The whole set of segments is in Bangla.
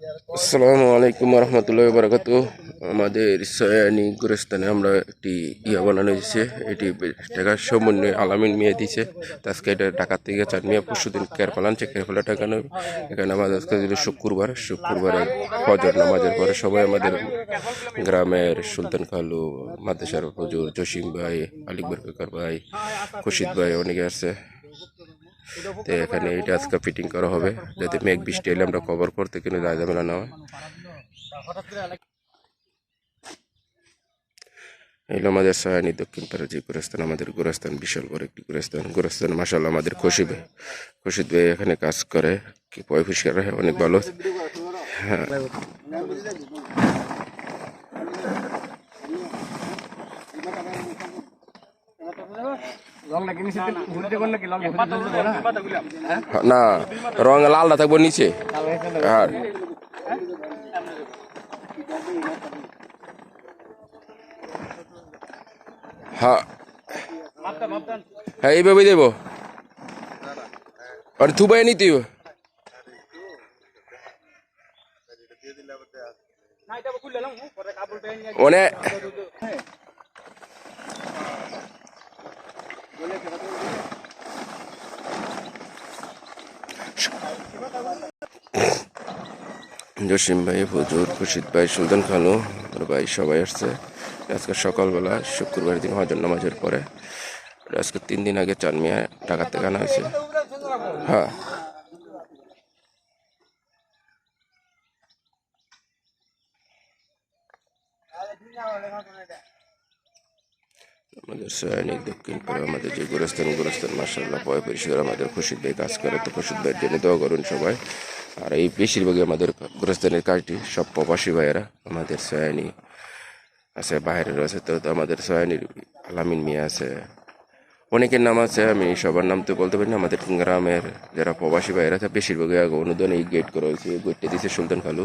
আসসালামু আলাইকুম রহমতুল্লাহ বারাকাত আমাদের সয়ানি গুরস্থানে আমরা একটি ইয়া বানানো হয়েছে। এটি টাকা সমন্বয় আলামিন মেয়ে তো আজকে এটা ঢাকা থেকে চার মেয়ে পরশু দিন কেরফাল আনছে। কেরফালা টাকা নেবে এখানে আমাদের আজকে দিল শুক্রবার। শুক্রবারে ফজর নামাজের পরে সবাই আমাদের গ্রামের সুলতান খালু, মাদ্রাসার হুজুর জসিম ভাই আলিকবর কাকার ভাই খুশিদ ভাই অনেকে আছে। তো এখানে এটা আজকে ফিটিং করা হবে, যাতে মেঘ বৃষ্টি এলে আমরা কভার করতে কিন্তু ঝামেলা না হয়। এলো আমাদের সহায়নী দক্ষিণ পাড়া যে গোরস্থান, আমাদের গোরস্থান বিশাল বড় একটি গোরস্থান। গোরস্থান মাসাল আমাদের খুশি খুশিদ ভাই এখানে কাজ করে, কি পয় পরিষ্কার রাখে অনেক ভালো। হ্যাঁ। না রং লালটা থাকব নিচে। আর হ্যাঁ হ্যাঁ। এইভাবে দেবো। আর থুবাই নিতে হবে। মানে জসিম ভাই, হুজুর খুশিদ ভাই, সুলতান খানু আমার ভাই সবাই আসছে। আজকে সকালবেলা শুক্রবার দিন হজর নামাজের পরে, আজকে তিন দিন আগে চানমিয়া ঢাকা থেকে আনা হয়েছে। হ্যাঁ। আমাদের সৈনিক দক্ষিণ পাড়া আমাদের যে গোরস্থান গোরস্থান মার্শাল্লাহ পয় পরিষ্কার আমাদের খুশিদ ভাই কাজ করে তো খুশিদ ভাইয়ের জন্য দোয়া করুন সবাই। আর এই বেশিরভাগই আমাদের গোরস্থানের কাজটি, সব প্রবাসী ভাইয়েরা, আমাদের সয়ানি আছে, বাইরের আছে, তো তো আমাদের সয়ানির আলামিন মিয়া আছে। অনেকের নাম আছে, আমি সবার নাম তো বলতে পারি না, আমাদের গ্রামের যারা প্রবাসী ভাইয়েরা আছে, বেশিরভাগই আগে অনুদান এই গেট করা হয়েছে গেটটা দিয়েছে সুলতান খালু।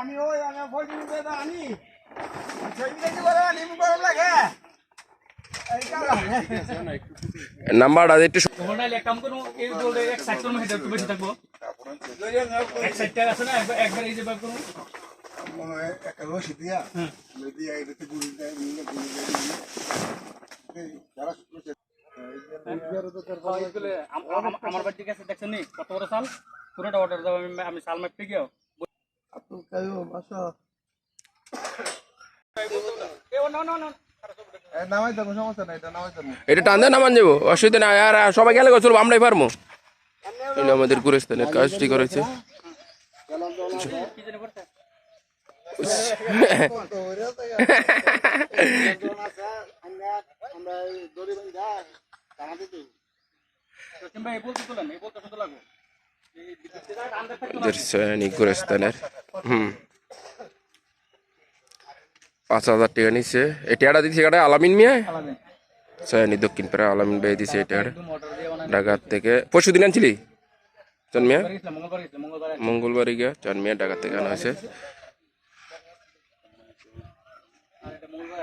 আমি ওই আমি কারণে। নাম্বারটা একটু তোমরা এক কাম করো এই দোলে এক হেডার একটু বেশি থাকব। এক আছে না একবার একবার এই যে বার করো। একটা রশি দিয়া দিয়া এটাতে গুলি দেয় গুলি গুলি যারা স্কুলে আমার বাড়ি থেকে দেখছেন নি কত বড় সাল? পুরোটা অর্ডার দাও আমি আমি সাল মাপতে গিয়েও দেবো এটা দেবো। টান দেন নামান যাব অসুবিধা নাই। আর সবাই গেলে চলবো আমরাই পারব। আমাদের গুরস্থানের কাজটি করেছে কি জানি আমরা দড়ি বান্ধা এই বলতে তোলেন এই বলতে শুনতে লাগবো। এই বিদ্যুৎ আন্দাজ থাকতো না আমাদের সৈনিক গুরস্থানের হুম। পাঁচ হাজার টাকা নিচ্ছে এই টাকাটা দিচ্ছে এটা আলামিন মিয়া? আলাদা সৈনিক দক্ষিণ পাড়া আলামিন ভাই দিছে অনেক ঢাকার থেকে। পরশু দিন আনছিলি? চান মিয়া? গেছিলাম মঙ্গলবার গেছিলাম মঙ্গলবার মঙ্গলবারে গিয়া চান মিয়া থেকে আনা হয়েছে। এটা মঙ্গলবার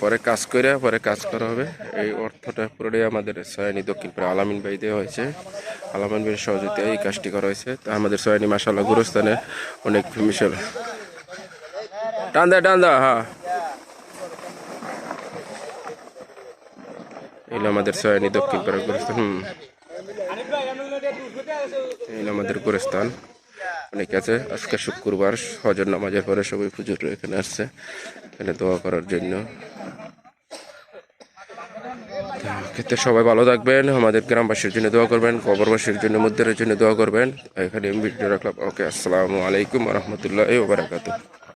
পরে কাজ করে পরে কাজ করা হবে এই অর্থটা পুরোটাই আমাদের সয়ানি দক্ষিণ পাড়া আলামিন ভাই দেওয়া হয়েছে আলামিন ভাইয়ের সহযোগিতায় এই কাজটি করা হয়েছে তা আমাদের সয়ানি মাসাল্লাহ গুরুস্থানে অনেক মিশল টান দা টান দা হ্যাঁ এগুলো আমাদের সয়ানি দক্ষিণ পাড়া গুরুস্থান হুম এই আমাদের গোরস্থান। অনেকে আছে, আজকে শুক্রবার, হজর নামাজের পরে সবাই পুজোর এখানে আসছে। এখানে দোয়া করার জন্য। ক্ষেত্রে সবাই ভালো থাকবেন, আমাদের গ্রামবাসীর জন্য দোয়া করবেন, কবরবাসীর জন্য মুদ্রার জন্য দোয়া করবেন। এখানে ভিডিও রাখলাম। ওকে আসসালামু আলাইকুম রহমতুল্লাহ ওবরাকাতু